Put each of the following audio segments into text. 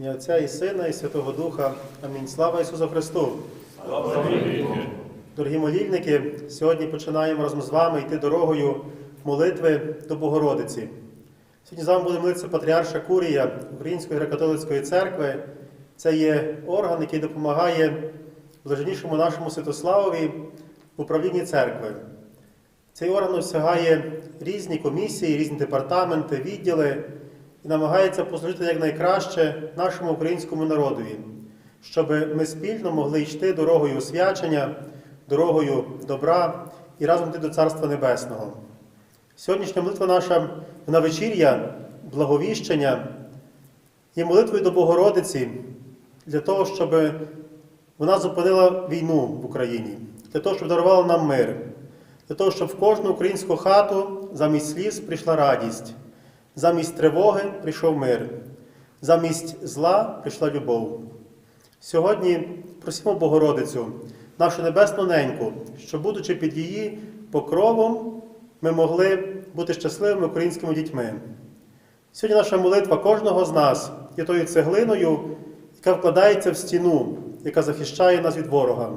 Ім'я Отця і Сина, і Святого Духа. Амінь. Слава Ісусу Христу! Дорогі молільники, сьогодні починаємо разом з вами йти дорогою молитви до Богородиці. Сьогодні з вами буде молитися Патріарша Курія Української греко-католицької церкви. Це є орган, який допомагає блаженнішому нашому Святославові в управлінні церкви. Цей орган осягає різні комісії, різні департаменти, відділи і намагається послужити якнайкраще нашому українському народові, щоб ми спільно могли йти дорогою освячення, дорогою добра і разом йти до Царства Небесного. Сьогоднішня молитва наша на вечір'я, благовіщення є молитвою до Богородиці для того, щоб вона зупинила війну в Україні, для того, щоб дарувала нам мир, для того, щоб в кожну українську хату замість сліз прийшла радість, замість тривоги прийшов мир, замість зла прийшла любов. Сьогодні просимо Богородицю, нашу небесну неньку, щоб, будучи під її покровом, ми могли бути щасливими українськими дітьми. Сьогодні наша молитва кожного з нас є тою цеглиною, яка вкладається в стіну, яка захищає нас від ворога.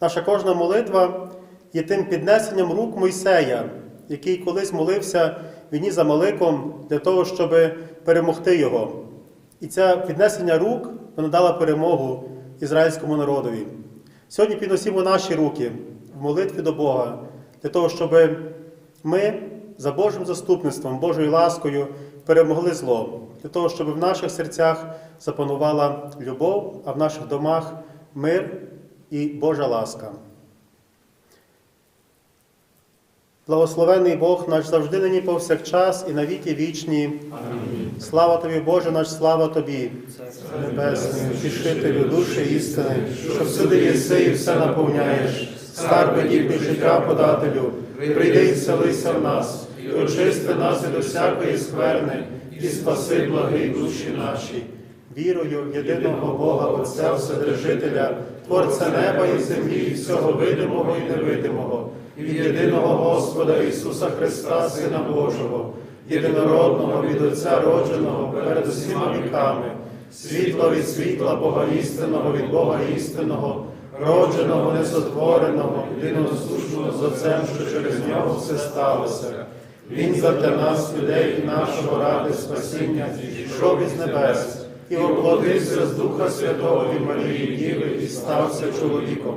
Наша кожна молитва є тим піднесенням рук Мойсея, який колись молився війні за Маликом для того, щоб перемогти його. І це піднесення рук вона дала перемогу ізраїльському народові. Сьогодні підносимо наші руки в молитві до Бога для того, щоб ми за Божим заступництвом, Божою ласкою перемогли зло, для того, щоб в наших серцях запанувала любов, а в наших домах мир і Божа ласка. Благословений Бог наш завжди нині повсякчас і навіки вічні. Слава тобі, Боже наш, слава тобі, Небесний, утішителю душі істини, що всюди єси і все наповняєш, скарби дібні життя подателю, прийди і селися в нас, і очисти нас від усякої скверни, і спаси благі душі наші. Вірою в єдиного Бога, Отця Вседержителя, Творця неба і землі, і всього видимого і невидимого, і єдиного Господа Ісуса Христа, Сина Божого, єдинородного від Отця родженого перед усіма віками, світло від світла Бога істинного від Бога істинного, родженого, несотвореного, єдиносушного з Отцем, що через нього все сталося. Він задля нас, людей і нашого ради спасіння, зійшов із небес і оплодився з Духа Святого від Марії Діви і стався чоловіком,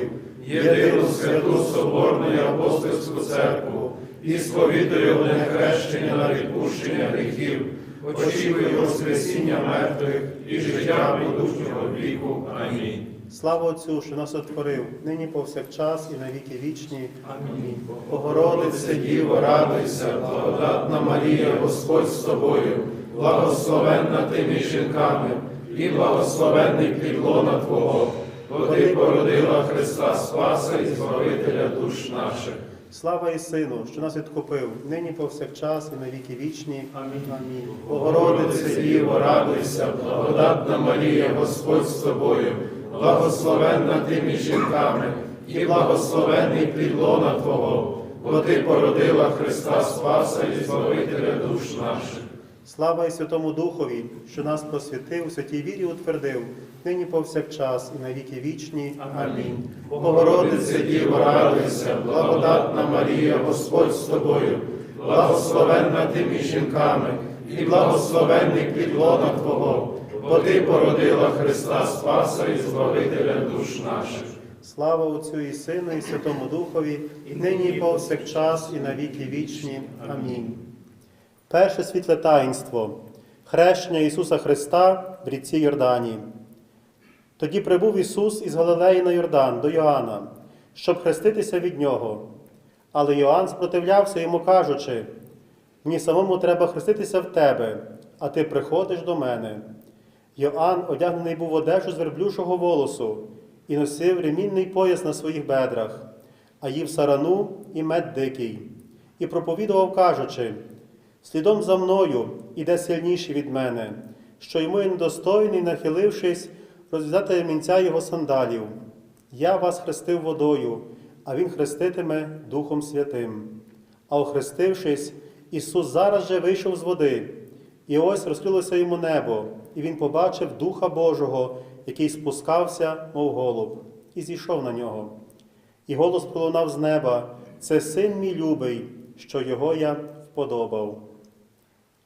єдину святу Соборну і апостольську церкву, і сповідую одне хрещення на відпущення гріхів, очікую Воскресіння мертвих і життя будучого віку. Амінь. Слава Отцю, що нас отворив, нині повсякчас і на віки вічні. Амінь. Богородице, Діво, радуйся, благодатна Марія, Господь з тобою, благословенна ти між жінками, і благословенний підлона Твого, бо ти породила Христа Спаса і Збавителя душ наших. Слава і Сину, що нас відкупив, нині повсякчас і на віки вічні. Амінь. Амінь. Богородице, Діво, радуйся, благодатна Марія, Господь з тобою, благословенна ти між жінками, і благословенний підлона Твого, бо ти породила Христа Спаса і Збавителя душ наших. Слава і Святому Духові, що нас просвітив, у святій вірі утвердив, нині повсякчас і на віки вічні. Амінь. Богородице, Діво, радуйся, благодатна Марія, Господь з тобою, благословенна ти між жінками, і благословенний підлона Твого, бо ти породила Христа Спаса і Збавителя душ наших. Слава Отцю і Сину, і Святому Духові, і нині і повсякчас, і на віки вічні. Амінь. Перше світле таїнство хрещення Ісуса Христа в ріці Йордані. Тоді прибув Ісус із Галилеї на Йордан до Йоанна, щоб хреститися від нього. Але Йоанн спротивлявся йому, кажучи: Мені самому треба хреститися в тебе, а ти приходиш до мене. Йоанн одягнений був в одежу з верблюжого волосу і носив ремінний пояс на своїх бедрах, а їв сарану і мед дикий, і проповідував, кажучи: слідом за мною іде сильніший від мене, що йому я недостойний, нахилившись, розв'язати ремінця його сандалів. Я вас хрестив водою, а він хреститиме Духом Святим. А охрестившись, Ісус зараз же вийшов з води, і ось розкрилося йому небо, і він побачив Духа Божого, який спускався, мов голуб, і зійшов на нього. І голос пролунав з неба: Це син мій любий, що його я вподобав.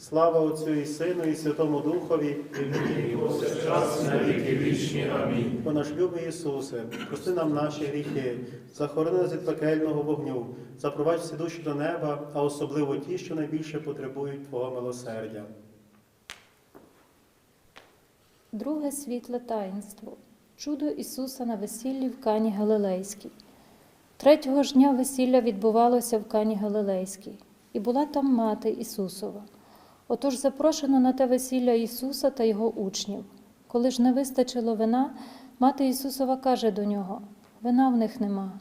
Слава Отцю і Сину, і Святому Духові, і повсякчас на віки вічні. Амінь. О наш любий Ісусе, прости нам наші гріхи, захорони нас від пекельного вогню, запровадь всі душі до неба, а особливо ті, що найбільше потребують Твого милосердя. Друге світле таїнство. Чудо Ісуса на весіллі в Кані Галилейській. Третього ж дня весілля відбувалося в Кані Галилейській, і була там мати Ісусова. Отож запрошено на те весілля Ісуса та його учнів. Коли ж не вистачило вина, мати Ісусова каже до нього: Вина в них нема.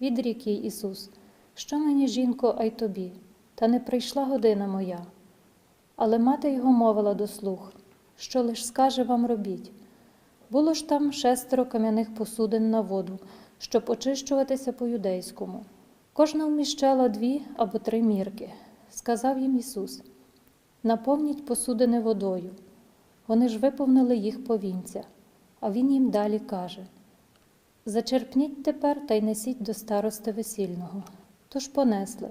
Відрік їй Ісус, що мені, жінко, а й тобі, та не прийшла година моя. Але мати його мовила до слуг, що лиш скаже вам робіть. Було ж там шестеро кам'яних посудин на воду, щоб очищуватися по-юдейському. Кожна вміщала дві або три мірки. Сказав їм Ісус: наповніть посудини водою. Вони ж виповнили їх повінця, а Він їм далі каже: Зачерпніть тепер та й несіть до старости весільного. Тож понесли.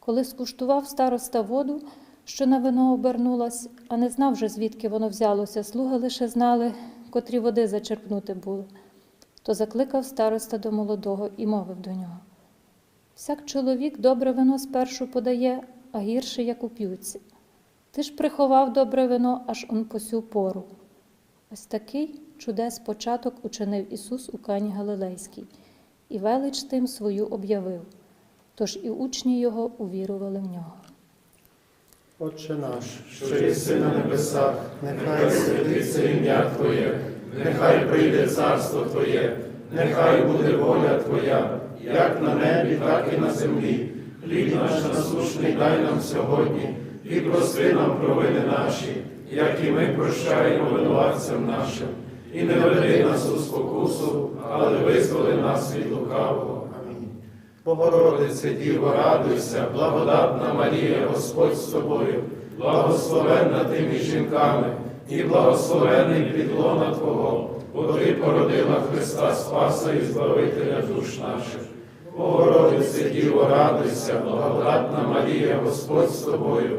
Коли скуштував староста воду, що на вино обернулась, а не знав же, звідки воно взялося, слуги лише знали, котрі води зачерпнути було, то закликав староста до молодого і мовив до нього: Всяк чоловік добре вино спершу подає, а гірше як уп'ються. Ти ж приховав добре вино аж он по сю пору. Ось такий чудес початок учинив Ісус у Кані Галилейській, і велич тим свою об'явив. Тож і учні його увірували в нього. Отче наш, що єси на небесах, нехай святиться ім'я Твоє, нехай прийде царство Твоє, нехай буде воля Твоя, як на небі, так і на землі. Хліб наш насущний дай нам сьогодні, і прости нам провини наші, як і ми прощаємо винуватцям нашим. І не веди нас у спокусу, але визволи нас від лукавого. Амінь. Богородице Діво, радуйся, благодатна Марія, Господь з тобою, благословенна ти між жінками, і благословений підлона Твого, бо ти породила Христа Спаса і Збавителя душ наших. Богородице Діво, радуйся, благодатна Марія, Господь з тобою,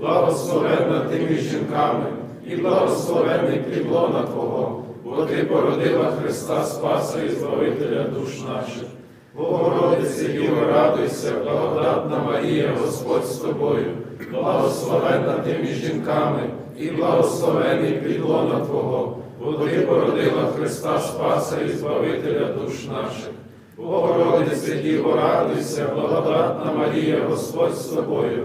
благословенна ти між жінками, і благословений підлона Твого, бо ти породила Христа Спаса і Збавителя душ наших. Богородице Діво, радуйся, благодатна Марія, Господь з тобою, благословенна ти між жінками, і благословений підлона Твого, бо ти породила Христа Спаса і Збавителя душ наших. Богородице Діво, радуйся, благодатна Марія, Господь з тобою,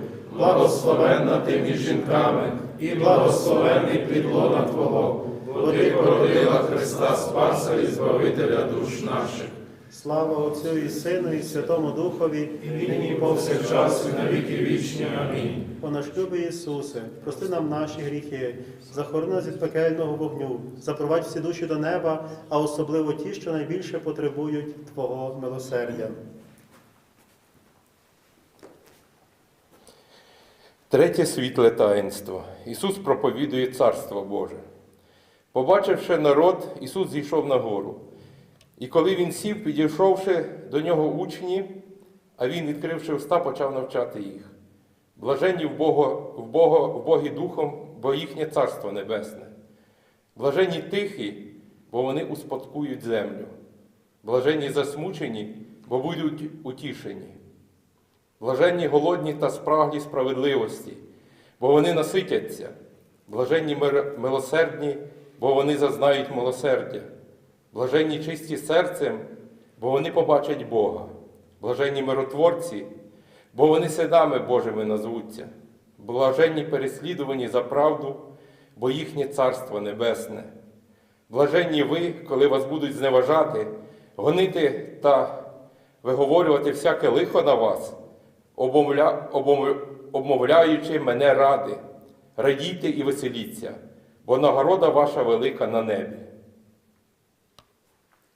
благословенна ти між жінками, і благословений підлона Твого, бо ти породила Христа Спаса і Збавителя душ наших. Слава Отцю і Сину, і Святому Духові, І нині і повсякчас і на віки вічні. Амінь. О наш любий Ісусе, прости нам наші гріхи, захорони нас від пекельного вогню, запровадь всі душі до неба, а особливо ті, що найбільше потребують Твого милосердя. Третє світле таїнство. Ісус проповідує Царство Боже. Побачивши народ, Ісус зійшов на гору. І коли він сів, підійшовши до нього учні, а він, відкривши уста, почав навчати їх. Блаженні в, Бого, в, Бого, в Богі Духом, бо їхнє Царство Небесне. Блаженні тихі, бо вони успадкують землю. Блаженні засмучені, бо будуть утішені. Блаженні голодні та спраглі справедливості, бо вони наситяться. Блаженні милосердні, бо вони зазнають милосердя. Блаженні чисті серцем, бо вони побачать Бога. Блаженні миротворці, бо вони синами Божими назвуться. Блаженні переслідувані за правду, бо їхнє царство небесне. Блаженні ви, коли вас будуть зневажати, гонити та виговорювати всяке лихо на вас, обом- обмовляючи мене ради. Радійте і веселіться, бо нагорода ваша велика на небі.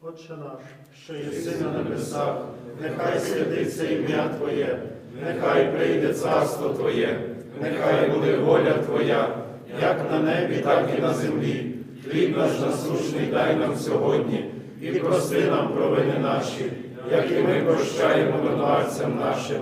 Отче наш, що Єси на небесах, нехай святиться ім'я Твоє, нехай прийде царство Твоє, нехай буде воля Твоя, як на небі, так і на землі. Хліб наш насущний дай нам сьогодні, і прости нам провини наші, як і ми прощаємо винуватцям нашим,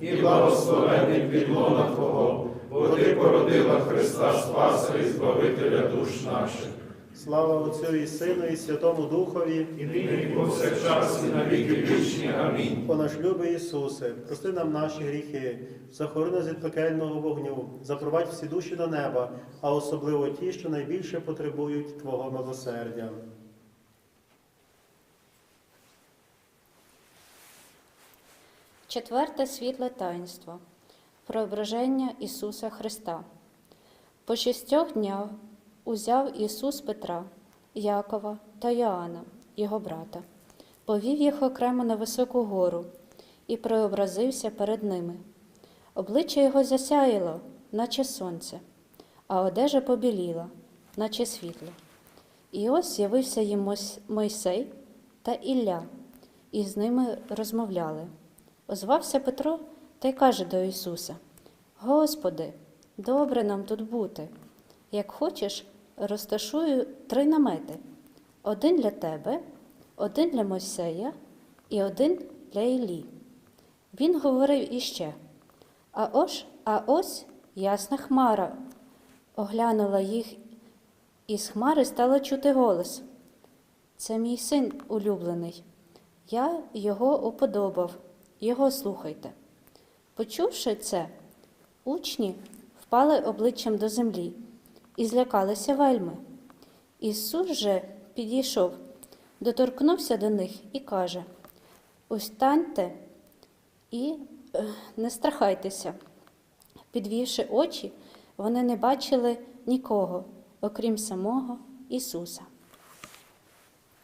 і благословений підлона Твого, бо ти породила Христа Спаса і Збавителя душ наших. Слава Отцю і Сину, і Святому Духові. І нині і повсякчас, і на віки вічні. Амінь. О наш любий Ісусе, прости нам наші гріхи, захорони нас від пекельного вогню, запровадь всі душі до неба, а особливо ті, що найбільше потребують Твого милосердя. Четверте світле таїнство Преображення Ісуса Христа. По шістьох днях узяв Ісус Петра, Якова та Йоанна, його брата, повів їх окремо на високу гору і преобразився перед ними. Обличчя його засяяло, наче сонце, а одежа побіліла, наче світло. І ось з'явився їм Мойсей та Ілля, і з ними розмовляли. Озвався Петро та й каже до Ісуса: Господи, добре нам тут бути. Як хочеш, розташую три намети: один для тебе, один для Мойсея і один для Іллі. Він говорив іще. А ось, а ось ясна хмара оглянула їх, і з хмари стало чути голос. Це мій син улюблений. Я його уподобав, його слухайте. Почувши це, учні впали обличчям до землі і злякалися вельми. Ісус же підійшов, доторкнувся до них і каже: Устаньте і е, не страхайтеся. Підвівши очі, вони не бачили нікого, окрім самого Ісуса.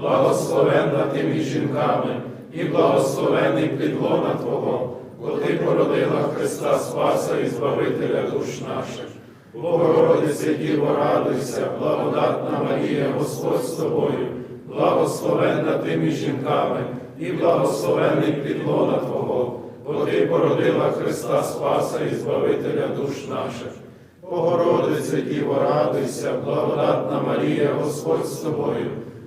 благословенна ти між жінками, і благословений підлона Твого, бо породила Христа Спаса і Збавителя душ наших. Богородице Діво, радуйся, благодатна Марія, Господь з тобою, благословенна ти жінками, і благословений підлона Твого, бо породила Христа Спаса і Збавителя душ наших. Богородице Діво, радуйся, благодатна Марія, Господь з тобою,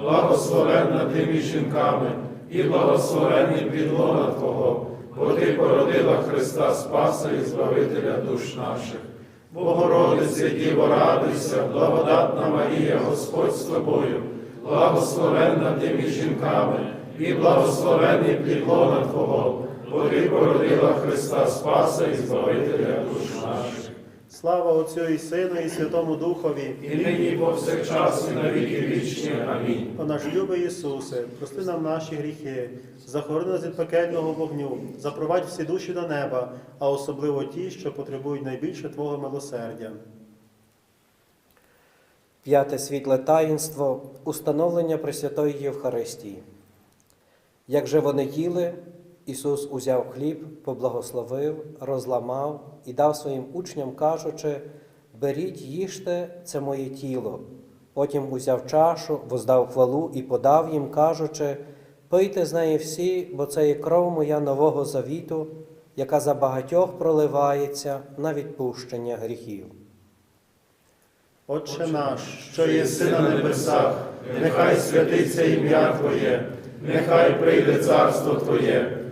благословенна ти між жінками, і благословений підлона Твого, бо ти породила Христа Спаса і Збавителя душ наших. Богородице Діво, радуйся, благодатна Марія, Господь з тобою, благословенна ти жінками, і благословений підлона Твого, бо ти породила Христа Спаса і Збавителя душ наших. Слава Отцю і Сину, і Святому Духові. І нині і повсякчас, і на віки вічні. Амінь. О наш любий Ісусе, прости нам наші гріхи, захорони нас від пекельного вогню, запровадь всі душі до неба, а особливо ті, що потребують найбільше Твого милосердя. П'яте світле таїнство установлення Пресвятої Євхаристії. Як же вони їли, Ісус узяв хліб, поблагословив, розламав і дав своїм учням, кажучи: Беріть, їжте, це моє тіло. Потім узяв чашу, воздав хвалу і подав їм, кажучи: Пийте з неї всі, бо це є кров моя нового завіту, яка за багатьох проливається на відпущення гріхів. Отче наш, що єси на небесах, нехай святиться ім'я Твоє, нехай прийде царство Твоє,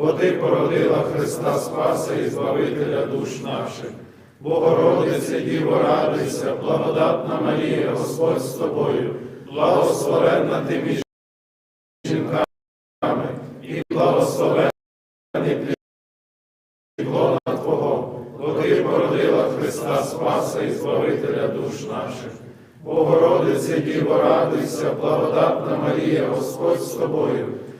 бо породила Христа Спаса і Збавителя душ наших. Богородице Діво, радуйся, благодатна Марія, Господь з тобою, благословенна ти між жінками, і благословений підлона Твого, бо породила Христа Спаса і Збавителя душ наших. Богородице Діво, радуйся, благодатна Марія, Господь з тобою,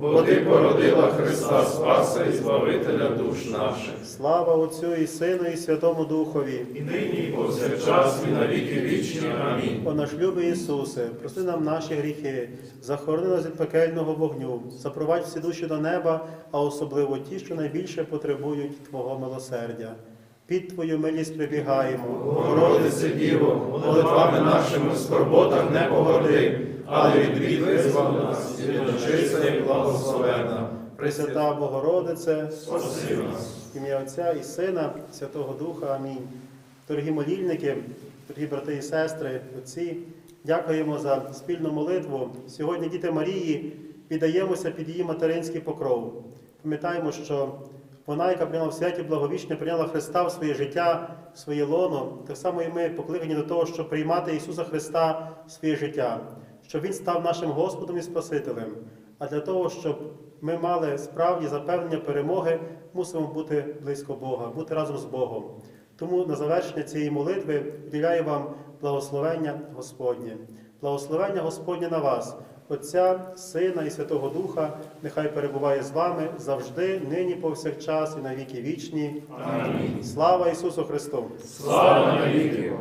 бо ти породила Христа Спаса і Збавителя душ наших. Слава Отцю і Сину, і Святому Духові. І нині, і повсякчас, і на віки вічні. Амінь. О наш любий Ісусе, прости нам наші гріхи, захорони нас від пекельного вогню, запровадь всі душі до неба, а особливо ті, що найбільше потребують Твого милосердя. Під Твою милість прибігаємо. Богородице Діво, молитвами нашими в скорботах не погорди, але від бід визволи нас, і чиста і благословенна. Пресвята Богородице, Спаси нас. ім'я Отця і Сина, Святого Духа. Амінь. Дорогі молільники, дорогі брати і сестри, отці, дякуємо за спільну молитву. Сьогодні, діти Марії, піддаємося під її материнський покров. Пам'ятаємо, що вона, яка прийняла в святі благовічне, прийняла Христа в своє життя, в своє лоно. Так само і ми покликані до того, щоб приймати Ісуса Христа в своє життя, щоб Він став нашим Господом і Спасителем. А для того, щоб ми мали справді запевнення перемоги, мусимо бути близько Бога, бути разом з Богом. Тому на завершення цієї молитви вділяю вам благословення Господнє. Благословення Господнє на вас, Отця, Сина і Святого Духа, нехай перебуває з вами завжди, нині, повсякчас і на віки вічні. Амінь. Слава Ісусу Христу! Слава навіки!